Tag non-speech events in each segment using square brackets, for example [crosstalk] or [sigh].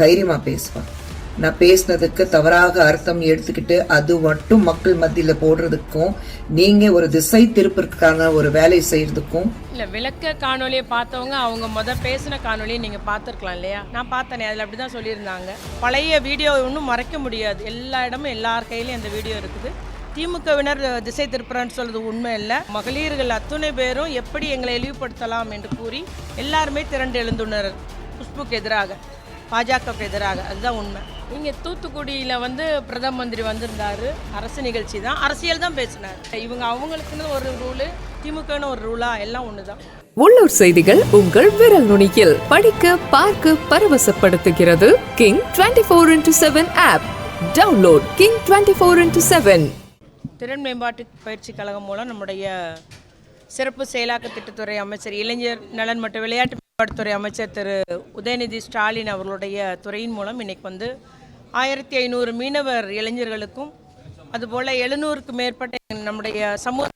தைரியமாக பேசுவேன் நான் பேசினதுக்கு தவறாக அர்த்தம் எடுத்துக்கிட்டு அது மட்டும் மக்கள் மத்தியில் போடுறதுக்கும் நீங்கள் ஒரு திசை திருப்பிற்கான ஒரு வேலை செய்யறதுக்கும். இல்லை விளக்க காணொலியை பார்த்தவங்க அவங்க முத பேசின காணொலியை நீங்கள் பார்த்துருக்கலாம் இல்லையா? நான் பார்த்தேனே அதில் அப்படி தான் சொல்லியிருந்தாங்க. பழைய வீடியோ ஒன்றும் மறைக்க முடியாது. எல்லா இடமும் எல்லார் கையிலையும் அந்த வீடியோ இருக்குது. திமுகவினர் திசை திருப்புறான்னு சொல்றது உண்மை இல்லை. மகளிர்கள் அத்துணை பேரும் எப்படி எங்களை இழிவுபடுத்தலாம் என்று கூறி எல்லாருமே திரண்டு எழுந்துள்ளனர். குஷ்புக்கு எதிராக. பாஜகவுக்கு எதிராக. அதுதான் உண்மை. இங்கே தூத்துக்குடியில் வந்து பிரதம மந்திரி வந்திருந்தாரு. அரசு நிகழ்ச்சி தான். அரசியல் தான் பேசினார். இவங்க அவங்களுக்குன்னு ஒரு ரூலு திமுகன்னு ஒரு ரூலா எல்லாம் ஒன்று தான் உள்ளூர் செய்திகள் உங்கள் விரல் நுனியில். படிக்க பார்க்க பரவசப்படுத்துகிறது king twenty four into seven app download king twenty four into seven திறன் மேம்பாட்டு பயிற்சி கழகம் மூலம் நம்முடைய சிறப்பு செயலாக்க திட்டத்துறை அமைச்சர் இளைஞர் நலன் மற்றும் விளையாட்டு மேம்பாட்டுத்துறை அமைச்சர் திரு. உதயநிதி ஸ்டாலின் அவர்களுடைய துறையின் மூலம் இன்னைக்கு வந்து ஆயிரத்தி ஐநூறு மீனவர் இளைஞர்களுக்கும் அதுபோல் எழுநூறுக்கு மேற்பட்ட நம்முடைய சமூக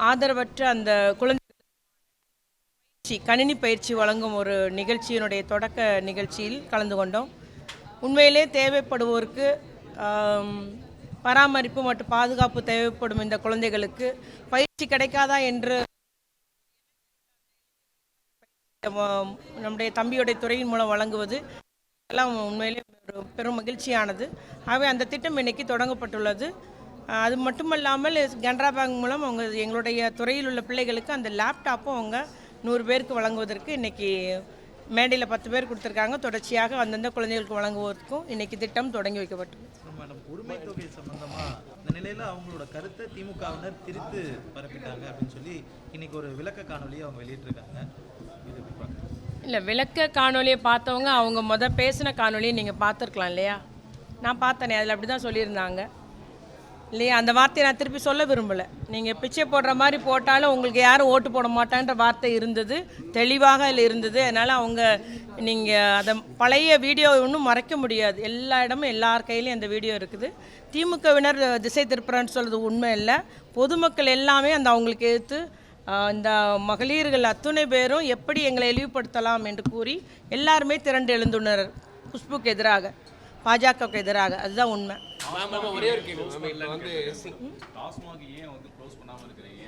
ஆதரவற்ற அந்த குழந்தை கணினி பயிற்சி வழங்கும் ஒரு நிகழ்ச்சியினுடைய தொடக்க நிகழ்ச்சியில் கலந்து கொண்டோம். உண்மையிலே தேவைப்படுவோருக்கு பராமரிப்பு மற்றும் பாதுகாப்பு தேவைப்படும் இந்த குழந்தைகளுக்கு பயிற்சி கிடைக்காதா என்று நம்முடைய தம்பியுடைய துறையின் மூலம் வழங்குவது எல்லாம் உண்மையிலே ஒரு பெரும் மகிழ்ச்சியானது. ஆகவே அந்த திட்டம் இன்னைக்கு தொடங்கப்பட்டுள்ளது. அது மட்டுமல்லாமல் கனரா பேங்க் மூலம் அவங்க எங்களுடைய துறையில் உள்ள பிள்ளைகளுக்கு அந்த லேப்டாப்பும் அவங்க நூறு பேருக்கு வழங்குவதற்கு இன்னைக்கு மேடையில் பத்து பேர் கொடுத்துருக்காங்க. தொடர்ச்சியாக அந்தந்த குழந்தைகளுக்கு வழங்குவதற்கும் இன்னைக்கு திட்டம் தொடங்கி வைக்கப்பட்டுள்ளது. மேடம் உரிமை தொகை இந்த அவங்களோட கருத்தை திமுகவினர் திரித்து பரப்பிட்டாங்க அப்படின்னு சொல்லி இன்னைக்கு ஒரு விளக்க காணொலியை அவங்க வெளியிட்டிருக்காங்க. இல்லை விளக்க காணொலியை பார்த்தவங்க அவங்க முத பேசின காணொலியை நீங்கள் பார்த்துருக்கலாம் இல்லையா? நான் பார்த்தேனே அதில் அப்படி தான் சொல்லியிருந்தாங்க. இல்லையா? அந்த வார்த்தையை நான் திருப்பி சொல்ல விரும்பலை. நீங்கள் பிச்சை போடுற மாதிரி போட்டாலும் உங்களுக்கு யாரும் ஓட்டு போட மாட்டான்ற வார்த்தை இருந்தது தெளிவாக அதில் இருந்தது. அதனால் அவங்க நீங்கள் அதை பழைய வீடியோ ஒன்றும் மறைக்க முடியாது. எல்லா இடமும் எல்லார் கையிலையும் அந்த வீடியோ இருக்குது. திமுகவினர் திசை திருப்புறன்னு சொல்கிறது உண்மை இல்லை. பொதுமக்கள் எல்லாமே அந்த அவங்களுக்கு எதிர்த்து இந்த மகளிர்கள் அத்துணை பேரும் எப்படி எங்களை இழிவுபடுத்தலாம் என்று கூறி எல்லாருமே திரண்டு எழுந்துள்ளனர். குஷ்புக்கு எதிராக பாஜகவுக்கு எதிராக. அதுதான் உண்மை. மேம் மேம் ஒரே ஒரு கேள்வி. மேம் இப்போ வந்து சி- டாஸ்மாக் ஏன் வந்து க்ளோஸ் பண்ணாம இருக்கிறீங்க?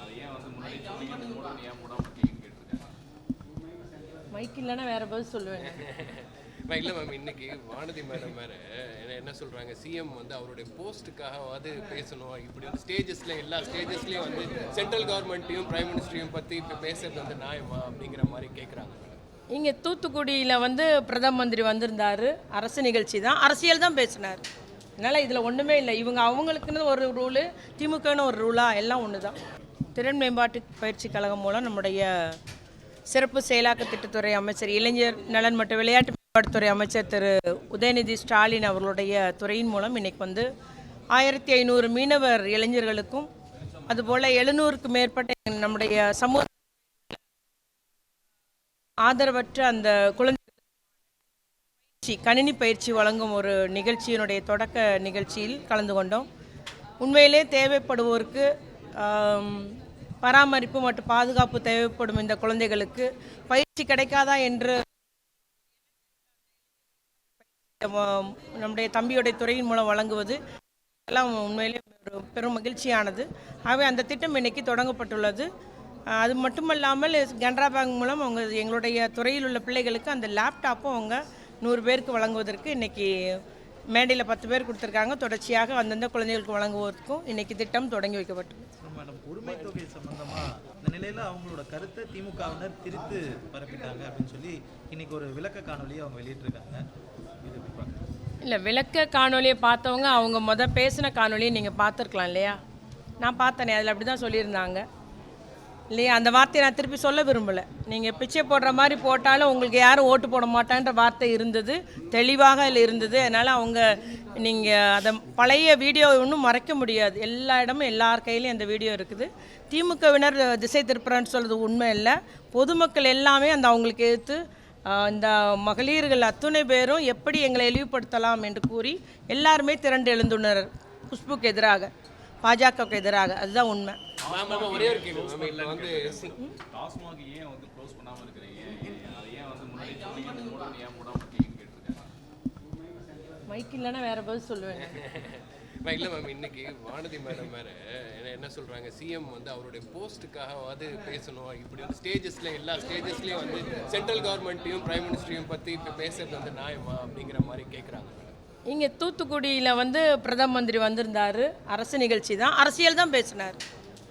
அதை ஏன் வந்து முன்னாடி சொன்னீங்க மூடணும் ஏன் மூடாம இருக்கீங்கன்னு கேட்டிருக்காங்க? மைக் இல்லைன்னா வேற பதில் சொல்லுவேன். [laughs] இல்லை மேம் இன்னைக்கு வானதி மேடம் வேற என்ன என்ன சொல்றாங்க சிஎம் வந்து அவருடைய போஸ்ட்டுக்காகவாது பேசணும். இப்படி வந்து ஸ்டேஜஸ்ல எல்லா ஸ்டேஜஸ்லயும் வந்து சென்ட்ரல் கவர்மெண்ட்டையும் பிரைம் மினிஸ்டரையும் பத்தி இப்போ பேசுறது வந்து நியாயமா அப்படிங்கிற மாதிரி கேட்குறாங்க இங்கே தூத்துக்குடியில் வந்து பிரதம மந்திரி வந்திருந்தாரு. அரசு நிகழ்ச்சி தான். அரசியல் தான் பேசினார். அதனால் இதில் ஒன்றுமே இல்லை. இவங்க அவங்களுக்குன்னு ஒரு ரூலு திமுகன்னு ஒரு ரூலா எல்லாம் ஒன்று தான் திறன் மேம்பாட்டு பயிற்சி கழகம் மூலம் நம்முடைய சிறப்பு செயலாக்க திட்டத்துறை அமைச்சர் இளைஞர் நலன் மற்றும் விளையாட்டு மேம்பாட்டுத்துறை அமைச்சர் திரு உதயநிதி ஸ்டாலின் அவர்களுடைய துறையின் மூலம் இன்னைக்கு வந்து ஆயிரத்தி ஐநூறு மீனவர் இளைஞர்களுக்கும் அதுபோல் எழுநூறுக்கு மேற்பட்ட நம்முடைய சமூக ஆதரவற்ற அந்த குழந்தை கணினி பயிற்சி வழங்கும் ஒரு நிகழ்ச்சியினுடைய தொடக்க நிகழ்ச்சியில் கலந்து கொண்டோம். உண்மையிலே தேவைப்படுவோருக்கு பராமரிப்பு மற்றும் பாதுகாப்பு தேவைப்படும் இந்த குழந்தைகளுக்கு பயிற்சி கிடைக்காதா என்று நம்முடைய தம்பியுடைய துறையின் மூலம் வழங்குவது. எல்லாம் உண்மையிலே ஒரு பெரும் மகிழ்ச்சியானது. ஆகவே அந்த திட்டம் இன்னைக்கு தொடங்கப்பட்டுள்ளது. அது மட்டுமல்லாமல் கனரா பேங்க் மூலம் அவங்க எங்களுடைய துறையில் உள்ள பிள்ளைகளுக்கு அந்த லேப்டாப்பும் அவங்க நூறு பேருக்கு வழங்குவதற்கு இன்னைக்கு மேடையில் பத்து பேர் கொடுத்துருக்காங்க. தொடர்ச்சியாக அந்தந்த குழந்தைகளுக்கு வழங்குவதற்கும் இன்னைக்கு திட்டம் தொடங்கி வைக்கப்பட்டுள்ளது. இந்த நிலையில் அவங்களோட கருத்தை திமுகவினர் திரித்து பரப்பிட்டாங்க அப்படின்னு சொல்லி இன்னைக்கு ஒரு விளக்க காணொலியை அவங்க வெளியிட்டிருக்காங்க. இல்லை விளக்க காணொலியை பார்த்தவங்க அவங்க மொதல் பேசின காணொலியை நீங்கள் பார்த்துருக்கலாம் இல்லையா? நான் பார்த்தேனே அதில் அப்படி தான் சொல்லியிருந்தாங்க. இல்லையா? அந்த வார்த்தையை நான் திருப்பி சொல்ல விரும்பலை. நீங்கள் பிச்சை போடுற மாதிரி போட்டாலும் உங்களுக்கு யாரும் ஓட்டு போட மாட்டான்ற வார்த்தை இருந்தது. தெளிவாக அதில் இருந்தது. அதனால் அவங்க நீங்கள் அதை பழைய வீடியோ ஒன்றும் மறைக்க முடியாது. எல்லா இடமும் எல்லார் கையிலையும் அந்த வீடியோ இருக்குது. திமுகவினர் திசை திருப்புறான்னு சொல்கிறது உண்மை இல்லை. பொதுமக்கள் எல்லாமே அந்த அவங்களுக்கு எதிர்த்து இந்த மகளிர்கள் அத்துணை பேரும் எப்படி எங்களை இழிவுபடுத்தலாம் என்று கூறி எல்லாருமே திரண்டு எழுந்துள்ளனர். குஷ்புக்கு எதிராக பாஜகவுக்கு எதிராக. அதுதான் உண்மை. ஒரே ஒரு கேள்வி. மேம் இப்போ வந்து டாஸ்மாக் ஏன் வந்து க்ளோஸ் பண்ணாம இருக்கிறீங்க? அதை ஏன் வந்து முன்னாடி ஏன் கேட்டிருக்காங்க. மைக் இல்லைன்னா வேற பதில் சொல்லுவேன். [laughs] இல்லை மேம் இன்னைக்கு வானதி மேடம் வேற என்ன- என்ன சொல்றாங்க? சிஎம் வந்து அவருடைய போஸ்ட்டுக்காகவாது பேசணும். இப்படி வந்து ஸ்டேஜஸ்ல எல்லா ஸ்டேஜஸ்லயும் வந்து சென்ட்ரல் கவர்மெண்ட்டையும் பிரைம் மினிஸ்டரையும் பத்தி இப்போ பேசுறது வந்து நியாயமா அப்படிங்கிற மாதிரி கேட்குறாங்க இங்கே தூத்துக்குடியில் வந்து பிரதம மந்திரி வந்திருந்தார். அரசு நிகழ்ச்சி தான். அரசியல் தான் பேசினார்.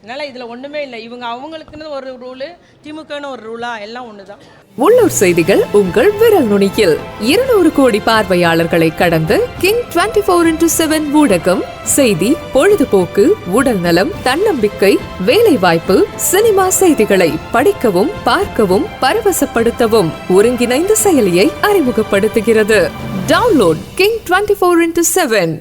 அதனால் இதில் ஒன்றுமே இல்லை. இவங்க அவங்களுக்குன்னு ஒரு ரூலு திமுகன்னு ஒரு ரூலா எல்லாம் ஒன்று தான் உள்ளூர் செய்திகள் உங்கள் விரல் நுனியில். இருநூறு கோடி பார்வையாளர்களை கடந்து King twenty four into seven ஊடகம் செய்தி பொழுதுபோக்கு உடல் நலம் தன்னம்பிக்கை வேலைவாய்ப்பு சினிமா செய்திகளை படிக்கவும் பார்க்கவும் பரவசப்படுத்தவும் ஒருங்கிணைந்த செயலியை அறிமுகப்படுத்துகிறது. Download King twenty four into seven